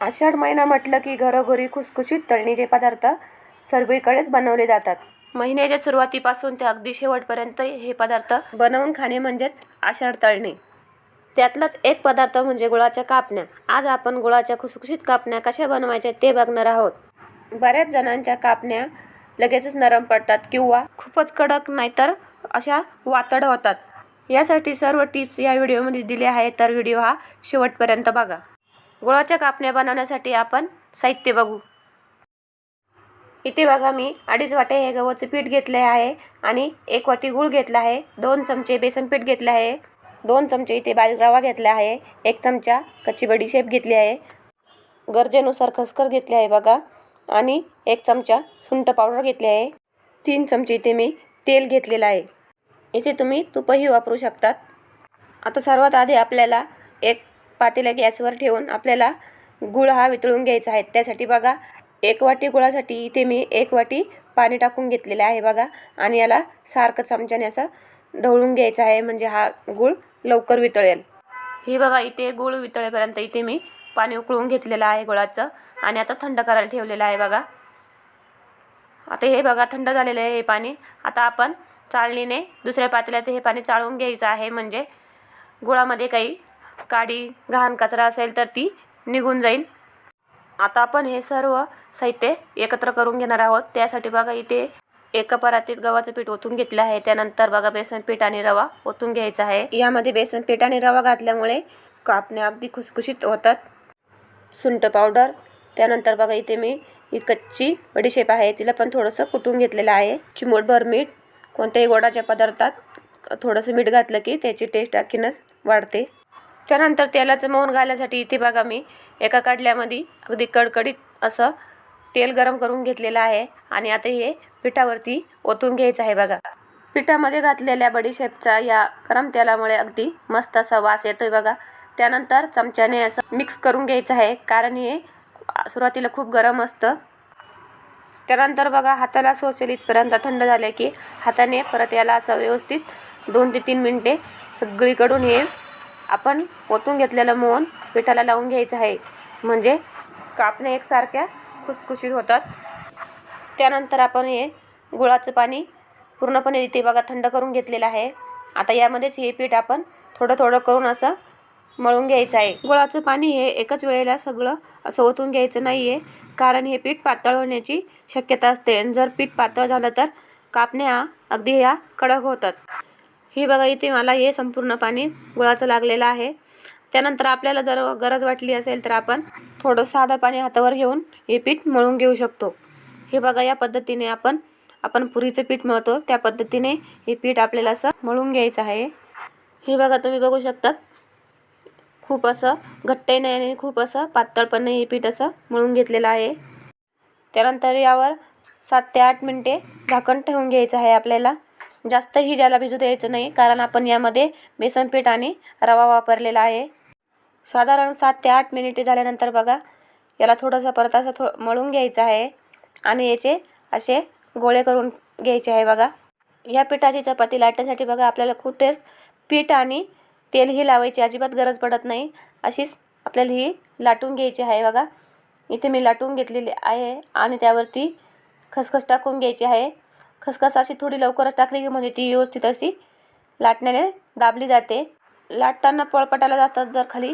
आषाढ महिना म्हटलं की घरोघरी खुसखुशीत तळणीचे पदार्थ सर्वीकडेच बनवले जातात. महिन्याच्या सुरुवातीपासून ते अगदी शेवटपर्यंत हे पदार्थ बनवून खाणे म्हणजेच आषाढ तळणे. त्यातलाच एक पदार्थ म्हणजे गुळाच्या कापण्या. आज आपण गुळाच्या खुसखुशीत कापण्या कशा बनवायच्या ते बघणार आहोत. बऱ्याच जणांच्या कापण्या लगेचच नरम पडतात किंवा खूपच कडक नाहीतर अशा वातड होतात. यासाठी सर्व टिप्स या व्हिडिओमध्ये दिले आहेत तर व्हिडिओ हा शेवटपर्यंत बघा. गुळाच्या कापण्या बनवण्यासाठी आपण साहित्य बघू. इथे बघा मी अडीच वाटे हे गव्हाचं पीठ घेतले आहे आणि एक वाटी गूळ घेतला आहे दोन चमचे बेसन पीठ घेतले आहे दोन चमचे इथे बारीक रवा घेतला आहे एक चमचा कच्ची बडीशेप घेतली आहे गरजेनुसार खसखस घेतली आहे बघा आणि एक चमचा सुंठ पावडर घेतली आहे तीन चमचे इथे मी तेल घेतलेलं आहे. इथे तुम्ही तुपही वापरू शकतात. आता सर्वात आधी आपल्याला एक पातेला गॅसवर ठेवून आपल्याला गुळ हा वितळून घ्यायचा आहे. त्यासाठी बघा एक वाटी गुळासाठी इथे मी एक वाटी पाणी टाकून घेतलेलं आहे बघा. आणि याला सारखं चमच्याने असं ढवळून घ्यायचं आहे म्हणजे हा गुळ लवकर वितळेल. हे बघा इथे गुळ वितळेपर्यंत इथे मी पाणी उकळून घेतलेलं आहे गुळाचं. आणि आता थंड करायला ठेवलेलं आहे बघा. आता हे बघा थंड झालेलं आहे हे पाणी. आता आपण चाळणीने दुसऱ्या पातेल्यात हे पाणी चाळून घ्यायचं आहे म्हणजे गुळामध्ये काही काडी घाण कचरा असेल तर ती निघून जाईल. आता आपण हे सर्व साहित्य एकत्र करून घेणार आहोत. त्यासाठी बघा इथे एका परातीत गव्हाचं पीठ ओतून घेतलं आहे. त्यानंतर बघा बेसन पीठ आणि रवा ओतून घ्यायचा आहे. यामध्ये बेसन पीठ आणि रवा घातल्यामुळे कापण्या अगदी खुसखुशीत होतात. सुंठ पावडर. त्यानंतर बघा इथे मी ही कच्ची बडीशेप आहे. तिला पण थोडंसं कुटून घेतलेलं आहे. चिमूटभर मीठ. कोणत्याही गोडाच्या पदार्थात थोडंसं मीठ घातलं की त्याची टेस्ट आणखीनच वाढते. त्यानंतर तेलाचं मौन घालण्यासाठी इथे बघा मी एका काढल्यामध्ये अगदी कडकडीत असं तेल गरम करून घेतलेलं आहे. आणि आता हे पिठावरती ओतून घ्यायचं आहे बघा. पिठामध्ये घातलेल्या बडीशेपचा या गरम तेलामुळे अगदी मस्त असा वास येतोय बघा. त्यानंतर चमच्याने असं मिक्स करून घ्यायचं आहे कारण हे सुरुवातीला खूप गरम असतं. त्यानंतर बघा हाताला सोसेल इथपर्यंत थंड झाले की हाताने परत याला असं व्यवस्थित दोन ते तीन मिनटे सगळीकडून हे आपण ओतून घेतलेलं मोहन पिठाला लावून घ्यायचं आहे. म्हणजे कापणे एकसारख्या खुसखुशीत होतात. त्यानंतर आपण हे गुळाचं पाणी पूर्णपणे इथे बघा थंड करून घेतलेलं आहे. आता यामध्येच हे पीठ आपण थोडं थोडं करून असं मळून घ्यायचं आहे. गुळाचं पाणी हे एकच वेळेला सगळं असं ओतून घ्यायचं नाही आहे कारण हे पीठ पातळ होण्याची शक्यता असते. आणि जर पीठ पातळ झालं तर कापण्या अगदी ह्या कडक होतात. ही बघा इथे मला हे संपूर्ण पाणी गुळाचं लागलेलं आहे. त्यानंतर आपल्याला जर गरज वाटली असेल तर आपण थोडं साधं पाणी हातावर घेऊन हे पीठ मळून घेऊ शकतो. हे बघा या पद्धतीने आपण आपण पुरीचं पीठ मळतो. त्या पद्धतीने हे पीठ आपल्याला असं मळून घ्यायचं आहे. हे बघा तुम्ही बघू शकतात. खूप असं घट्टही नाही आणि खूप असं पातळ पण नाही हे पीठ असं मळून घेतलेलं आहे. त्यानंतर यावर सात ते आठ मिनटे झाकण ठेवून घ्यायचं आहे आपल्याला. जास्तही ज्याला भिजू द्यायचं नाही कारण आपण यामध्ये बेसन पीठ आणि रवा वापरलेला आहे. साधारण सात ते आठ मिनिटे झाल्यानंतर बघा याला थोडंसं परत असं थो मळून घ्यायचं आहे आणि याचे असे गोळे करून घ्यायचे आहे बघा. या पिठाची चपाती लाटण्यासाठी बघा आपल्याला कुठेच पीठ आणि तेलही लावायची अजिबात गरज पडत नाही. अशीच आपल्याला ही लाटून घ्यायची आहे बघा. इथे मी लाटून घेतलेली आहे आणि त्यावरती खसखस टाकून घ्यायची आहे. खसखस अशी थोडी लवकरच टाकली की म्हणजे ती व्यवस्थित अशी लाटण्याने दाबली जाते. लाटताना पळपटाला जातात जर खाली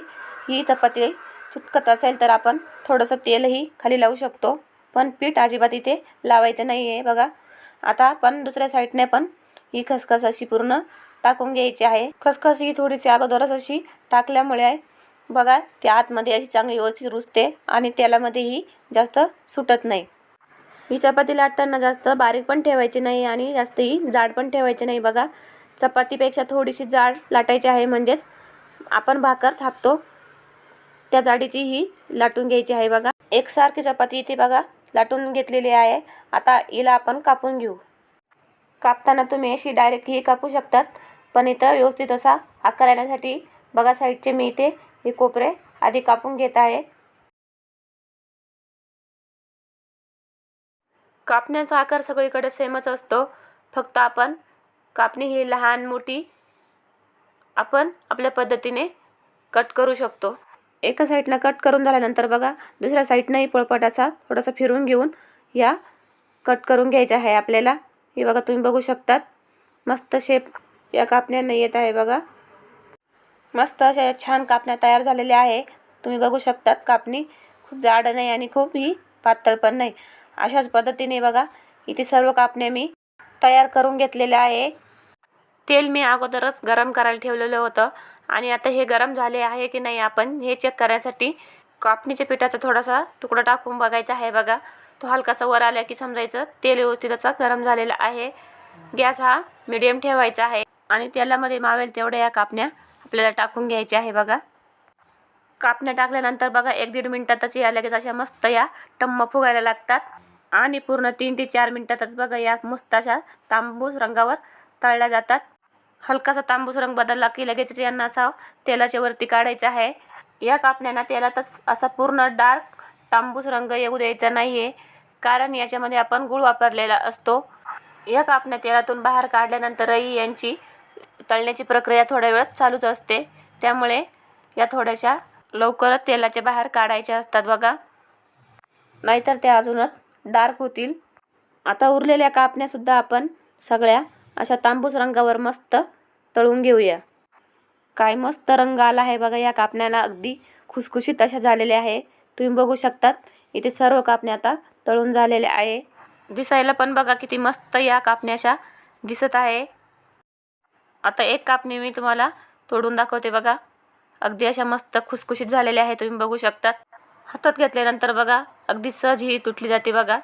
ही चपाती चुटकत असेल तर आपण थोडंसं तेलही खाली लावू शकतो. पण पीठ अजिबात इथे लावायचं नाही आहे बघा. आता आपण दुसऱ्या साईडने पण ही खसखस अशी पूर्ण टाकून घ्यायची आहे. खसखस ही थोडीशी अगोदरच अशी टाकल्यामुळे आहे. बघा ती आतमध्ये अशी चांगली व्यवस्थित रुजते आणि तेलामध्येही जास्त सुटत नाही. ही चपाती लाटताना जास्त बारीक पण ठेवायची नाही आणि जास्तही जाड पण ठेवायची नाही. बघा चपातीपेक्षा थोडीशी जाड लाटायची आहे. म्हणजेच आपण भाकर थापतो. त्या जाडीची ही लाटून घ्यायची आहे. बघा एकसारखी चपाती इथे बघा लाटून घेतलेली आहे. आता हिला आपण कापून घेऊ. कापताना तुम्ही अशी डायरेक्ट ही कापू शकतात. पण इथं व्यवस्थित असा आकार येण्यासाठी बघा साईडचे मी इथे हे कोपरे आधी कापून घेत आहे. कापण्याचा आकार सगळीकडे सेमच असतो. फक्त आपण कापणी ही लहान मोठी आपण आपल्या पद्धतीने कट करू शकतो. एका साईडनं कट करून झाल्यानंतर बघा दुसऱ्या साईडनंही पोळपाट थोडासा फिरून घेऊन या कट करून घ्यायच्या आहे आपल्याला. हे बघा तुम्ही बघू शकतात. मस्त शेप या कापण्यांना येत आहे बघा. मस्त अशा छान कापण्या तयार झालेल्या आहे. तुम्ही बघू शकतात कापणी खूप जाड नाही आणि खूप ही पातळ पण नाही. अशाच पद्धतीने बघा. इथे सर्व कापण्या मी तयार करून घेतलेल्या आहे. तेल मी अगोदरच गरम करायला ठेवलेलं होतं. आणि आता हे गरम झाले आहे की नाही आपण हे चेक करण्यासाठी कापणीच्या पिठाचा थोडासा तुकडा टाकून बघायचा आहे बघा. तो हलकासा वर आला की समजायचं तेल व्यवस्थित त्याचा गरम झालेला आहे. गॅस हा मिडियम ठेवायचा आहे. आणि तेलामध्ये मावेल तेवढ्या या कापण्या आपल्याला टाकून घ्यायच्या आहे बघा. कापण्या टाकल्यानंतर बघा एक दीड मिनटातच या लगेच अशा मस्त या टम्म फुगायला लागतात. आणि पूर्ण तीन ते चार मिनटातच बघा या मस्त अशा तांबूस रंगावर तळल्या जातात. हलकासा तांबूस रंग बदलला की लगेच यांना असा तेलाच्या वरती काढायचा आहे. या कापण्यांना तेलातच असा पूर्ण डार्क तांबूस रंग येऊ द्यायचा नाही आहे कारण याच्यामध्ये आपण गूळ वापरलेला असतो. या कापण्या तेलातून बाहेर काढल्यानंतरही यांची तळण्याची प्रक्रिया थोड्या वेळात चालूच असते. त्यामुळे या थोड्याशा लवकरच तेलाच्या बाहेर काढायच्या असतात बघा. नाहीतर त्या अजूनच डार्क होतील. आता उरलेल्या कापण्यासुद्धा आपण सगळ्या अशा तांबूस रंगावर मस्त तळून घेऊया. काय मस्त रंग आला आहे बघा या कापण्याला. अगदी खुसखुशीत अशा झालेल्या आहे. तुम्ही बघू शकतात इथे सर्व कापण्या आता तळून झालेल्या आहे. दिसायला पण बघा किती मस्त या कापण्याशा दिसत आहे. आता एक कापणी मी तुम्हाला तोडून दाखवते बघा. अगदी अशा मस्त खुसखुशीत झालेल्या आहे तुम्ही बघू शकतात. हातात घेतल्यानंतर बघा अगदी सहज ही तुटली जाते बघा.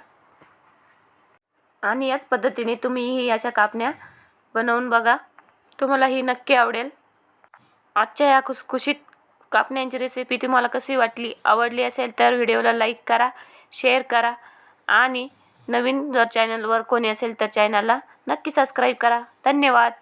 आणि याच पद्धतीने तुम्ही ही अशा कापण्या बनवून बघा. तुम्हाला ही नक्की आवडेल. आजच्या या खुसखुशीत कापण्यांची रेसिपी तुम्हाला कशी वाटली आवडली असेल तर व्हिडिओला लाईक करा शेअर करा. आणि नवीन जर चॅनलवर कोणी असेल तर चॅनलला नक्की सबस्क्राईब करा. धन्यवाद.